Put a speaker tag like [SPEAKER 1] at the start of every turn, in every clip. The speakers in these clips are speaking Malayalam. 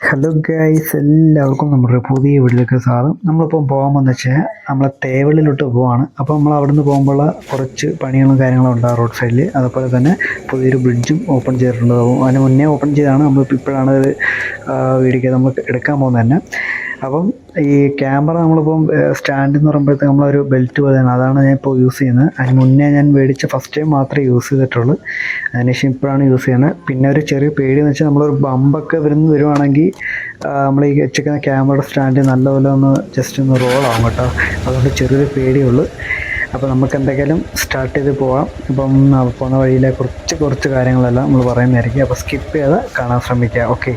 [SPEAKER 1] ഹലോ ഗൈസ് എല്ലാവർക്കും നമ്മുടെ പുതിയ വീട്ടിലേക്ക് സ്വാഗതം. നമ്മളിപ്പോൾ പോകാമെന്ന് പോകുന്ന വെച്ചാൽ നമ്മളെ തേവള്ളിലോട്ട് പോവാണ്. അപ്പോൾ നമ്മൾ അവിടെ നിന്ന് പോകുമ്പോൾ കുറച്ച് പണികളും കാര്യങ്ങളും ഉണ്ടാകും റോഡ് സൈഡിൽ അതുപോലെ തന്നെ പുതിയൊരു ബ്രിഡ്ജും ഓപ്പൺ ചെയ്തിട്ടുണ്ട്. അതിന് മുന്നേ ഓപ്പൺ ചെയ്താണ്. നമ്മൾ ഇപ്പോഴാണ് ഇത് വീഡിയോ നമ്മൾ എടുക്കാൻ പോകുന്നത് തന്നെ. അപ്പം ഈ ക്യാമറ നമ്മളിപ്പം സ്റ്റാൻഡ് എന്ന് പറയുമ്പോഴത്തേക്ക് നമ്മളൊരു ബെൽറ്റ് പോലെയാണ്. അതാണ് ഞാൻ ഇപ്പോൾ യൂസ് ചെയ്യുന്നത്. അതിന് മുന്നേ ഞാൻ മേടിച്ച ഫസ്റ്റ് ടൈം മാത്രമേ യൂസ് ചെയ്തിട്ടുള്ളൂ. അതിനുശേഷം ഇപ്പോഴാണ് യൂസ് ചെയ്യുന്നത്. പിന്നെ ഒരു ചെറിയ പേടി എന്ന് വെച്ചാൽ നമ്മളൊരു ബമ്പൊക്കെ വരുന്ന വരുവാണെങ്കിൽ നമ്മൾ ഈ വെച്ചിരിക്കുന്ന ക്യാമറയുടെ സ്റ്റാൻഡ് നല്ലപോലെ ഒന്ന് ജസ്റ്റ് ഒന്ന് റോളാവും കേട്ടോ. അതുകൊണ്ട് ചെറിയൊരു പേടിയുള്ളൂ അപ്പോൾ നമുക്ക് എന്തെങ്കിലും സ്റ്റാർട്ട് ചെയ്ത് പോവാം. ഇപ്പം പോകുന്ന വഴിയിലെ കുറച്ച് കുറച്ച് കാര്യങ്ങളെല്ലാം നമ്മൾ പറയുന്നതായിരിക്കും. അപ്പോൾ സ്കിപ്പ് ചെയ്ത് കാണാൻ ശ്രമിക്കുക. ഓക്കെ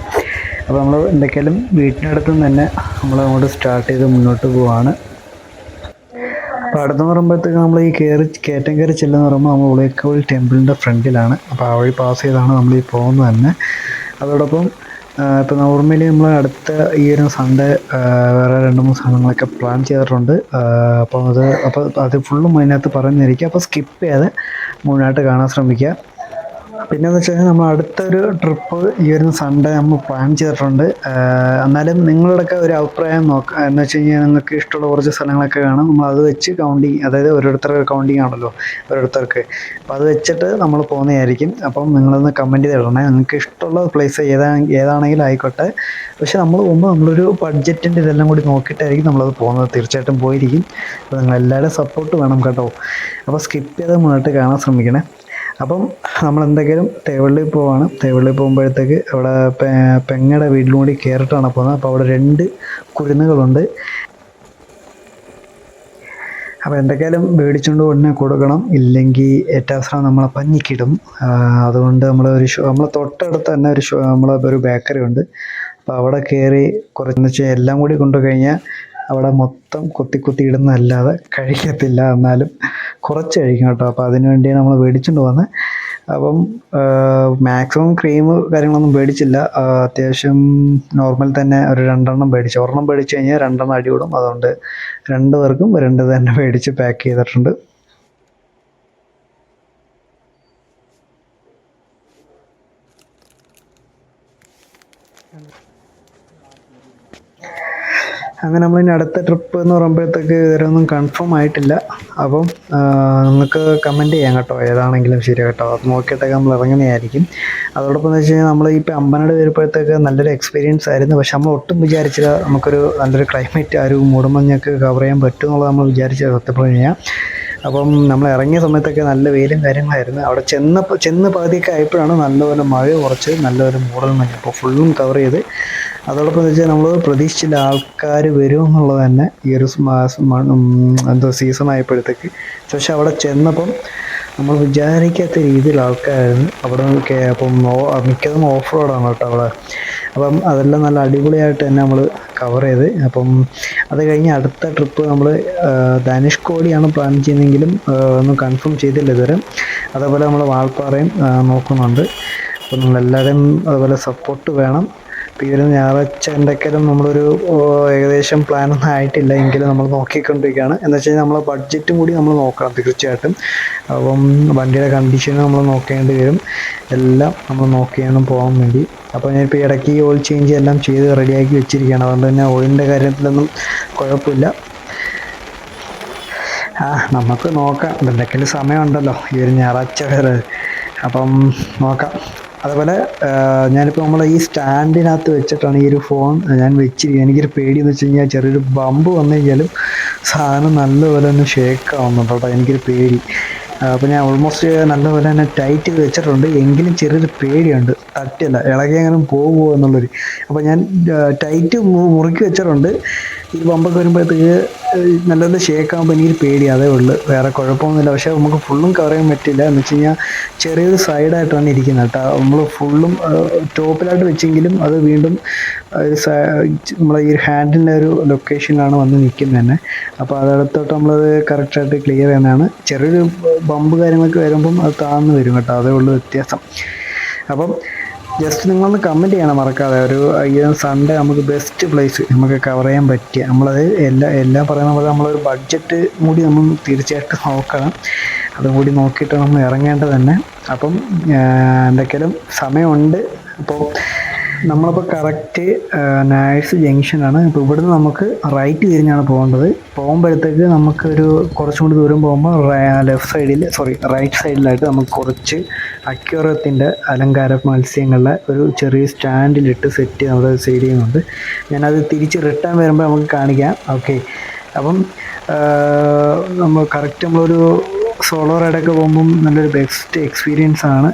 [SPEAKER 1] അപ്പോൾ നമ്മൾ എന്തൊക്കെയാലും വീട്ടിനടുത്ത് നിന്ന് തന്നെ നമ്മൾ അങ്ങോട്ട് സ്റ്റാർട്ട് ചെയ്ത് മുന്നോട്ട് പോവാണ്. അപ്പോൾ അടുത്തെന്ന് പറയുമ്പോഴത്തേക്ക് നമ്മൾ ഈ കയറി കയറ്റം കയറി ചെല്ലുന്ന പറയുമ്പോൾ നമ്മൾ ഉളയക്കോൾ ടെമ്പിളിന്റെ ഫ്രണ്ടിലാണ്. അപ്പോൾ ആ വഴി പാസ് ചെയ്താണ് നമ്മൾ ഈ പോകുന്നത് തന്നെ. അതോടൊപ്പം ഇപ്പോൾ നോർമലി നമ്മൾ അടുത്ത ഈ ഒരു സൺഡേ വേറെ രണ്ട് മൂന്ന് സാധനങ്ങളൊക്കെ പ്ലാൻ ചെയ്തിട്ടുണ്ട്. അപ്പോൾ അത് അപ്പോൾ അത് ഫുള്ളും അതിനകത്ത് പറഞ്ഞിരിക്കുക അപ്പോൾ സ്കിപ്പ് ചെയ്യാതെ മുന്നോട്ട് കാണാൻ ശ്രമിക്കുക. പിന്നെന്ന് വെച്ച് കഴിഞ്ഞാൽ നമ്മൾ അടുത്തൊരു ട്രിപ്പ് ഈ വരുന്ന സൺഡേ നമ്മൾ പ്ലാൻ ചെയ്തിട്ടുണ്ട്. എന്നാലും നിങ്ങളുടെയൊക്കെ ഒരു അഭിപ്രായം നോക്കാം എന്ന് വെച്ച് കഴിഞ്ഞാൽ നിങ്ങൾക്ക് ഇഷ്ടമുള്ള കുറച്ച് സ്ഥലങ്ങളൊക്കെ കാണും. നമ്മൾ അത് വെച്ച് കൗണ്ടിങ് അതായത് ഓരോരുത്തരുടെ കൗണ്ടിങ് ആണല്ലോ ഓരോരുത്തർക്ക്. അപ്പോൾ അത് വെച്ചിട്ട് നമ്മൾ പോകുന്നതായിരിക്കും. അപ്പം നിങ്ങളൊന്ന് കമന്റ് ചെയ്തിടണേ. നിങ്ങൾക്ക് ഇഷ്ടമുള്ള പ്ലേസ് ഏതാ ഏതാണെങ്കിലും ആയിക്കോട്ടെ. പക്ഷെ നമ്മൾ പോകുമ്പോൾ നമ്മളൊരു ബഡ്ജറ്റിന്റെ ഇതെല്ലാം കൂടി നോക്കിയിട്ടായിരിക്കും നമ്മളത് പോകുന്നത്. തീർച്ചയായിട്ടും പോയിരിക്കും. അപ്പോൾ നിങ്ങൾ എല്ലാവരും സപ്പോർട്ട് വേണം കേട്ടോ. അപ്പോൾ സ്കിപ്പ് ചെയ്ത് മുന്നോട്ട് കാണാൻ ശ്രമിക്കണേ. അപ്പം നമ്മൾ എന്തെങ്കിലും തേവള്ളി പോവാണ്. തേവള്ളി പോകുമ്പോഴത്തേക്ക് അവിടെ പെങ്ങയുടെ വീട്ടിലും കൂടി കയറിയിട്ടാണ് പോകുന്നത്. അപ്പോൾ അവിടെ രണ്ട് കുരുന്നുകളുണ്ട്. അപ്പോൾ എന്തൊക്കെയാലും മേടിച്ചുകൊണ്ട് ഉടനെ കൊടുക്കണം. ഇല്ലെങ്കിൽ ഏറ്റവും നമ്മളെ പഞ്ഞിക്കിടും. അതുകൊണ്ട് നമ്മൾ ഒരു നമ്മളെ തൊട്ടടുത്ത് തന്നെ ഒരു നമ്മളെ ഒരു ബേക്കറി ഉണ്ട് അപ്പോൾ അവിടെ കയറി കുറച്ച് എല്ലാം കൂടി കൊണ്ടുകഴിഞ്ഞാൽ അവിടെ മൊത്തം കൊത്തി കൊത്തി ഇടുന്നതല്ലാതെ കഴിക്കത്തില്ല. എന്നാലും കുറച്ച് കഴിക്കും കേട്ടോ. അപ്പോൾ അതിന് വേണ്ടിയാണ് നമ്മൾ മേടിച്ചുകൊണ്ട് വന്നത് അപ്പം മാക്സിമം ക്രീം കാര്യങ്ങളൊന്നും മേടിച്ചില്ല. അത്യാവശ്യം നോർമൽ തന്നെ ഒരു രണ്ടെണ്ണം മേടിച്ചു. ഒരെണ്ണം മേടിച്ചു കഴിഞ്ഞാൽ രണ്ടെണ്ണം അടിവിടും അതുകൊണ്ട് രണ്ട് പേർക്കും രണ്ട് തന്നെ മേടിച്ച് പാക്ക് ചെയ്തിട്ടുണ്ട്. അങ്ങനെ നമ്മൾ ഇനി അടുത്ത ട്രിപ്പ് എന്ന് പറയുമ്പോഴത്തേക്ക് ഇതുവരെയൊന്നും കൺഫേം ആയിട്ടില്ല. അപ്പം നിങ്ങൾക്ക് കമന്റ് ചെയ്യാം കേട്ടോ. ഏതാണെങ്കിലും ശരി കേട്ടോ. അത് നോക്കിയിട്ടൊക്കെ നമ്മൾ ഇറങ്ങുന്നതായിരിക്കും. അതോടൊപ്പം എന്ന് വെച്ച് കഴിഞ്ഞാൽ നമ്മൾ ഇപ്പോൾ അമ്പനാട് വരുമ്പോഴത്തേക്ക് നല്ലൊരു എക്സ്പീരിയൻസ് ആയിരുന്നു. പക്ഷെ നമ്മൾ ഒട്ടും വിചാരിച്ചില്ല നമുക്കൊരു നല്ലൊരു ക്ലൈമറ്റ് ആ ഒരു മൂടുമഞ്ഞൊക്കെ കവർ ചെയ്യാൻ പറ്റും എന്നുള്ളത് നമ്മൾ വിചാരിച്ച സത്യപ്പെട്ടു കഴിഞ്ഞാൽ അപ്പം നമ്മൾ ഇറങ്ങിയ സമയത്തൊക്കെ നല്ല വെയിലും കാര്യങ്ങളായിരുന്നു. അവിടെ ചെന്നപ്പോൾ ചെന്ന് പകുതിയൊക്കെ ആയപ്പോഴാണ് നല്ലപോലെ മഴ കുറച്ച് നല്ലൊരു മൂടൽ മഞ്ഞ്. അപ്പോൾ ഫുള്ളും കവർ ചെയ്ത് അതോടൊപ്പം വെച്ചാൽ നമ്മൾ പ്രതീക്ഷിച്ചില്ല ആൾക്കാർ വരും എന്നുള്ളത് തന്നെ ഈ ഒരു എന്തോ സീസൺ ആയപ്പോഴത്തേക്ക്. പക്ഷെ അവിടെ ചെന്നപ്പം നമ്മൾ വിചാരിക്കാത്ത രീതിയിൽ ആൾക്കാരായിരുന്നു. അവിടെ അപ്പം മിക്കതും ഓഫ് റോഡാണ് കേട്ടോ അവിടെ. അപ്പം അതെല്ലാം നല്ല അടിപൊളിയായിട്ട് തന്നെ നമ്മൾ കവർ ചെയ്ത്. അപ്പം അത് കഴിഞ്ഞ് അടുത്ത ട്രിപ്പ് നമ്മൾ ധനുഷ്കോടിയാണ് പ്ലാൻ ചെയ്യുന്നതെങ്കിലും ഒന്നും കൺഫേം ചെയ്തില്ല ഇതുവരെ. അതേപോലെ നമ്മൾ വാൾപ്പാറയും നോക്കുന്നുണ്ട്. അപ്പം നമ്മളെല്ലാവരും അതുപോലെ സപ്പോർട്ട് വേണം. ഈ ഒരു ഞായറാഴ്ച എന്തൊക്കെയാലും നമ്മളൊരു ഏകദേശം പ്ലാനൊന്നും ആയിട്ടില്ല. എങ്കിലും നമ്മൾ നോക്കിക്കൊണ്ടിരിക്കുകയാണ് എന്ന് വെച്ച് കഴിഞ്ഞാൽ നമ്മളെ ബഡ്ജറ്റും കൂടി നമ്മൾ നോക്കണം തീർച്ചയായിട്ടും. അപ്പം വണ്ടിയുടെ കണ്ടീഷനും നമ്മൾ നോക്കേണ്ടി വരും. എല്ലാം നമ്മൾ നോക്കിയാണ് പോകാൻ വേണ്ടി. അപ്പോൾ ഞാനിപ്പോൾ ഇടയ്ക്ക് ഓയിൽ ചേഞ്ച് എല്ലാം ചെയ്ത് റെഡിയാക്കി വെച്ചിരിക്കുകയാണ്. അതുകൊണ്ട് തന്നെ ഓയിലിന്റെ കാര്യത്തിലൊന്നും കുഴപ്പമില്ല. ആ നമുക്ക് നോക്കാം. എന്തൊക്കെയാലും സമയമുണ്ടല്ലോ. ഈ ഒരു ഞായറാഴ്ച വരെ അപ്പം നോക്കാം. അതുപോലെ ഞാനിപ്പോൾ നമ്മൾ ഈ സ്റ്റാൻഡിനകത്ത് വെച്ചിട്ടാണ് ഈ ഒരു ഫോൺ ഞാൻ വെച്ചിരിക്കുന്നത് എനിക്കൊരു പേടി എന്ന് വെച്ച് കഴിഞ്ഞാൽ ചെറിയൊരു ബമ്പ് വന്നു കഴിഞ്ഞാലും സാധനം നല്ലപോലെ ഒന്ന് ഷേക്ക് ആവുന്നുണ്ട് കേട്ടോ. എനിക്കൊരു പേടി. അപ്പോൾ ഞാൻ ഓൾമോസ്റ്റ് നല്ലപോലെ തന്നെ ടൈറ്റ് ചെയ്ത് വെച്ചിട്ടുണ്ട്. എങ്കിലും ചെറിയൊരു പേടിയുണ്ട്. തട്ടിയല്ല ഇളകി അങ്ങനെ പോകുമോ എന്നുള്ളൊരു. അപ്പോൾ ഞാൻ ടൈറ്റ് മുറുക്കി വെച്ചിട്ടുണ്ട്. ഈ പമ്പൊക്കെ വരുമ്പോഴത്തേക്ക് നല്ലത് ഷേക്ക് ആകുമ്പോൾ എനിക്ക് പേടി അതേ ഉള്ളൂ. വേറെ കുഴപ്പമൊന്നുമില്ല. പക്ഷേ നമുക്ക് ഫുള്ളും കവർ ചെയ്യാൻ പറ്റില്ല. എന്ന് വെച്ച് കഴിഞ്ഞാൽ ചെറിയൊരു സൈഡായിട്ടാണ് ഇരിക്കുന്നത് കേട്ടോ. നമ്മൾ ഫുള്ളും ടോപ്പിലായിട്ട് വെച്ചെങ്കിലും അത് വീണ്ടും നമ്മളെ ഈ ഹാൻഡിന്റെ ഒരു ലൊക്കേഷനിലാണ് വന്ന് നിൽക്കുന്നത് തന്നെ. അപ്പോൾ അതടുത്തോട്ട് നമ്മളത് കറക്റ്റായിട്ട് ക്ലിയർ ചെയ്യുന്നതാണ്. ചെറിയൊരു ബമ്പ് കാര്യങ്ങളൊക്കെ വരുമ്പം അത് താഴ്ന്നു വരും കേട്ടോ. അതേ ഉള്ളൂ വ്യത്യാസം. അപ്പം ജസ്റ്റ് നിങ്ങളൊന്ന് കമന്റ് ചെയ്യണം മറക്കാതെ. ഒരു സൺഡേ നമുക്ക് ബെസ്റ്റ് പ്ലേസ് നമുക്ക് കവർ ചെയ്യാൻ പറ്റിയ നമ്മളത് എല്ലാ എല്ലാം പറയുന്ന പോലെ നമ്മളൊരു ബഡ്ജറ്റ് കൂടി നമ്മൾ തീർച്ചയായിട്ടും നോക്കണം. അതും കൂടി നോക്കിയിട്ട് നമ്മൾ ഇറങ്ങേണ്ടത് തന്നെ. അപ്പം എന്തൊക്കെയാലും സമയമുണ്ട്. അപ്പോൾ നമ്മളിപ്പോൾ കറക്റ്റ് നാഴ്സ് ജംഗ്ഷനാണ് ഇപ്പോൾ ഇവിടുന്ന് നമുക്ക് റൈറ്റ് തിരിഞ്ഞാണ് പോകേണ്ടത്. പോകുമ്പോഴത്തേക്ക് നമുക്കൊരു കുറച്ചും കൂടി ദൂരം പോകുമ്പോൾ ലെഫ്റ്റ് സൈഡിൽ സോറി റൈറ്റ് സൈഡിലായിട്ട് നമുക്ക് കുറച്ച് അക്യൂറത്തിന്റെ അലങ്കാര മത്സ്യങ്ങളുടെ ഒരു ചെറിയ സ്റ്റാൻഡിലിട്ട് സെറ്റ് നമ്മുടെ സെയിൽ ചെയ്യുന്നുണ്ട്. ഞാനത് തിരിച്ച് റിട്ടേൺ വരുമ്പോൾ നമുക്ക് കാണിക്കാം. ഓക്കെ അപ്പം നമ്മൾ കറക്റ്റ് നമ്മളൊരു സോളോ റൈഡൊക്കെ പോകുമ്പം നല്ലൊരു ബെസ്റ്റ് എക്സ്പീരിയൻസ് ആണ്.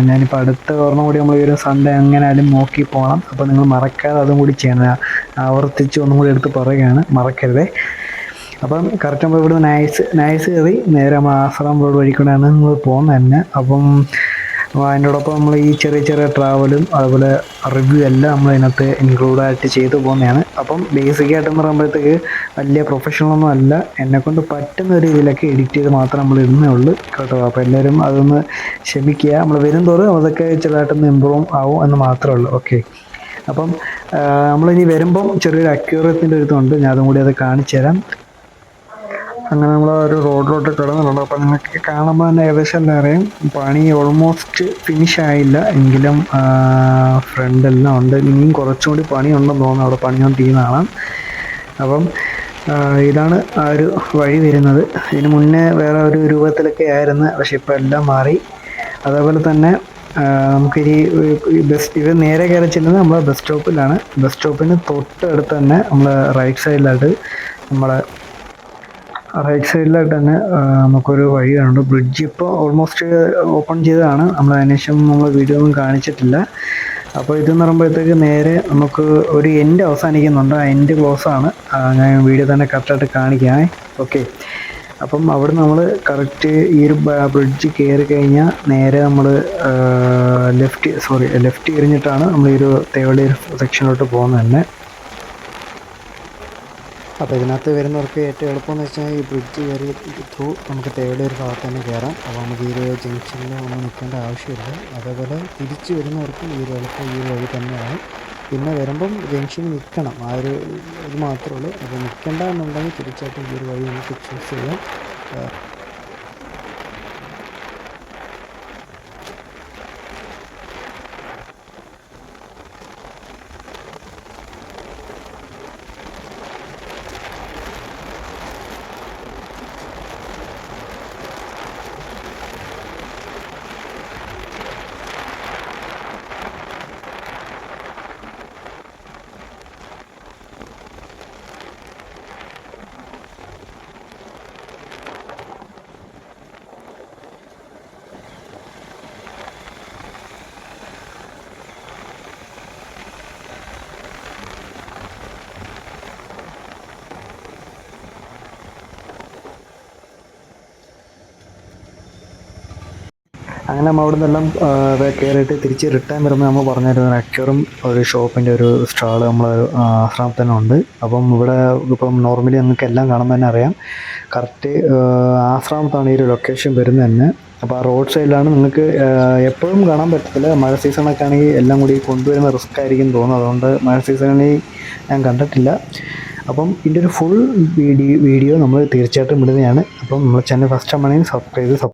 [SPEAKER 1] ഞാനിപ്പോൾ അടുത്ത ഓർമ്മ കൂടി നമ്മൾ ഒരു സൺഡേ അങ്ങനെയാലും നോക്കി പോകണം അപ്പോൾ നിങ്ങൾ മറക്കാതെ അതും കൂടി ചെയ്യണം ആവർത്തിച്ച് ഒന്നും കൂടി എടുത്ത് പറയുകയാണ്. മറക്കരുതേ. അപ്പം കറക്റ്റ് നമ്മൾ ഇവിടെ നൈസ് നൈസ് കയറി നേരെ നമ്മൾ റോഡ് വഴിക്കൂടെയാണ് നമ്മൾ പോകുന്നത് തന്നെ. അപ്പം അതിനോടൊപ്പം നമ്മൾ ഈ ചെറിയ ചെറിയ ട്രാവലും അതുപോലെ റിവ്യൂ എല്ലാം നമ്മൾ അതിനകത്ത് ഇൻക്ലൂഡായിട്ട് ചെയ്തു പോകുന്നതാണ്. അപ്പം ബേസിക്കായിട്ടെന്ന് പറയുമ്പോഴത്തേക്ക് വലിയ പ്രൊഫഷണലൊന്നും അല്ല. എന്നെക്കൊണ്ട് പറ്റുന്ന ഒരു രീതിയിലൊക്കെ എഡിറ്റ് ചെയ്ത് മാത്രം നമ്മൾ ഇടുന്നേ ഉള്ളൂ. കേട്ടോ? അപ്പോൾ എല്ലാവരും അതൊന്ന് ക്ഷമിക്കുക നമ്മൾ വരും തോറും അതൊക്കെ ചെറുതായിട്ടൊന്ന് ഇമ്പ്രൂവ് ആവും എന്ന് മാത്രമേ ഉള്ളൂ. ഓക്കെ അപ്പം നമ്മളിനി വരുമ്പം ചെറിയൊരു അക്യൂറത്തിന്റെ ഒരു ഇതുണ്ട്. ഞാൻ അതും കൂടി അത് കാണിച്ചു തരാം അങ്ങനെ നമ്മൾ ഒരു റോഡിലോട്ട് കിടന്നിട്ടുണ്ട്. അപ്പോൾ നിങ്ങൾക്ക് കാണുമ്പോൾ തന്നെ ഏകദേശം എല്ലാം അറിയാം പണി ഓൾമോസ്റ്റ് ഫിനിഷ് ആയില്ല. എങ്കിലും ഫ്രണ്ടെല്ലാം ഉണ്ട്. ഇനിയും കുറച്ചും കൂടി പണിയുണ്ടെന്ന് തോന്നുന്നു. അവിടെ പണിയോണ്ടിരിക്കുന്നതാണ് അപ്പം ഇതാണ് ആ ഒരു വഴി വരുന്നത്. ഇതിന് മുന്നേ വേറെ ഒരു രൂപത്തിലൊക്കെ ആയിരുന്നു. പക്ഷെ ഇപ്പോൾ എല്ലാം മാറി. അതേപോലെ തന്നെ നമുക്കിനി ബസ് ഇത് നേരെ കയറി ചെല്ലുന്നത് നമ്മൾ ബസ് സ്റ്റോപ്പിലാണ്. ബസ് സ്റ്റോപ്പിന് തൊട്ടടുത്ത് തന്നെ നമ്മൾ റൈറ്റ് സൈഡിലായിട്ട് നമ്മളെ റൈറ്റ് സൈഡിലായിട്ട് തന്നെ നമുക്കൊരു വഴി കാണുന്നുണ്ട് ബ്രിഡ്ജ് ഇപ്പോൾ ഓൾമോസ്റ്റ് ഓപ്പൺ ചെയ്തതാണ്. നമ്മൾ അതിനുശേഷം നമ്മൾ വീഡിയോ ഒന്നും കാണിച്ചിട്ടില്ല. അപ്പോൾ ഇതെന്ന് പറയുമ്പോഴത്തേക്ക് നേരെ നമുക്ക് ഒരു എൻഡ് അവസാനിക്കുന്നുണ്ട്. ആ എൻഡ് ക്ലോസ് ആണ്. ഞാൻ വീഡിയോ തന്നെ കറക്റ്റായിട്ട് കാണിക്കാം. ഓക്കെ അപ്പം അവിടെ നമ്മൾ കറക്റ്റ് ഈ ഒരു ബ്രിഡ്ജ് കയറി കഴിഞ്ഞാൽ നേരെ നമ്മൾ ലെഫ്റ്റ് സോറി ലെഫ്റ്റ് എറിഞ്ഞിട്ടാണ് നമ്മൾ ഈ ഒരു തേവളി സെക്ഷനിലോട്ട് പോകുന്നത് തന്നെ. അപ്പോൾ ഇതിനകത്ത് വരുന്നവർക്ക് ഏറ്റവും എളുപ്പമെന്ന് വെച്ചാൽ ഈ ബ്രിഡ്ജ് കയറി ത്രൂ നമുക്ക് തേർഡ് ഒരു ഭാഗത്ത് തന്നെ കയറാം അപ്പോൾ നമുക്ക് ഈ ഒരു ജംഗ്ഷനിൽ ഒന്നും നിൽക്കേണ്ട ആവശ്യമില്ല. അതേപോലെ തിരിച്ച് വരുന്നവർക്കും ഈ ഒരു എളുപ്പം ഈ ഒരു വഴി തന്നെയാണ്. പിന്നെ വരുമ്പം ജംഗ്ഷനിൽ നിൽക്കണം. ആ ഒരു ഇത് മാത്രമേ ഉള്ളൂ. അപ്പോൾ നിൽക്കേണ്ട എന്നുണ്ടെങ്കിൽ തീർച്ചയായിട്ടും ഈ ഒരു വഴി നമുക്ക് ചൂസ് ചെയ്യാം. അങ്ങനെ നമ്മൾ അവിടെ നിന്നെല്ലാം കയറിയിട്ട് തിരിച്ച് റിട്ടേൺ വരുമ്പോൾ നമ്മൾ പറഞ്ഞിരുന്നു അക്യൂറും ഒരു ഷോപ്പിന്റെ ഒരു സ്റ്റാൾ നമ്മൾ ആശ്രമത്തിൽ തന്നെ ഉണ്ട് അപ്പം ഇവിടെ ഇപ്പം നോർമലി നിങ്ങൾക്ക് എല്ലാം കാണുമ്പോൾ തന്നെ അറിയാം. കറക്റ്റ് ആശ്രമത്താണ് ഈ ഒരു ലൊക്കേഷൻ വരുന്നത് തന്നെ. അപ്പോൾ ആ റോഡ് സൈഡിലാണ് നിങ്ങൾക്ക് എപ്പോഴും കാണാൻ പറ്റത്തില്ല. മഴ സീസണൊക്കെ ആണെങ്കിൽ എല്ലാം കൂടി കൊണ്ടുവരുന്ന റിസ്ക് ആയിരിക്കും തോന്നുന്നു അതുകൊണ്ട് മഴ സീസണിൽ ഞാൻ കണ്ടിട്ടില്ല. അപ്പം ഇതിന്റെ ഒരു ഫുൾ വീഡിയോ നമ്മൾ തീർച്ചയായിട്ടും വിടുന്നതാണ് അപ്പം നമ്മൾ ചാനൽ ഫസ്റ്റ് ആണെങ്കിൽ സബ്സ്ക്രൈബ്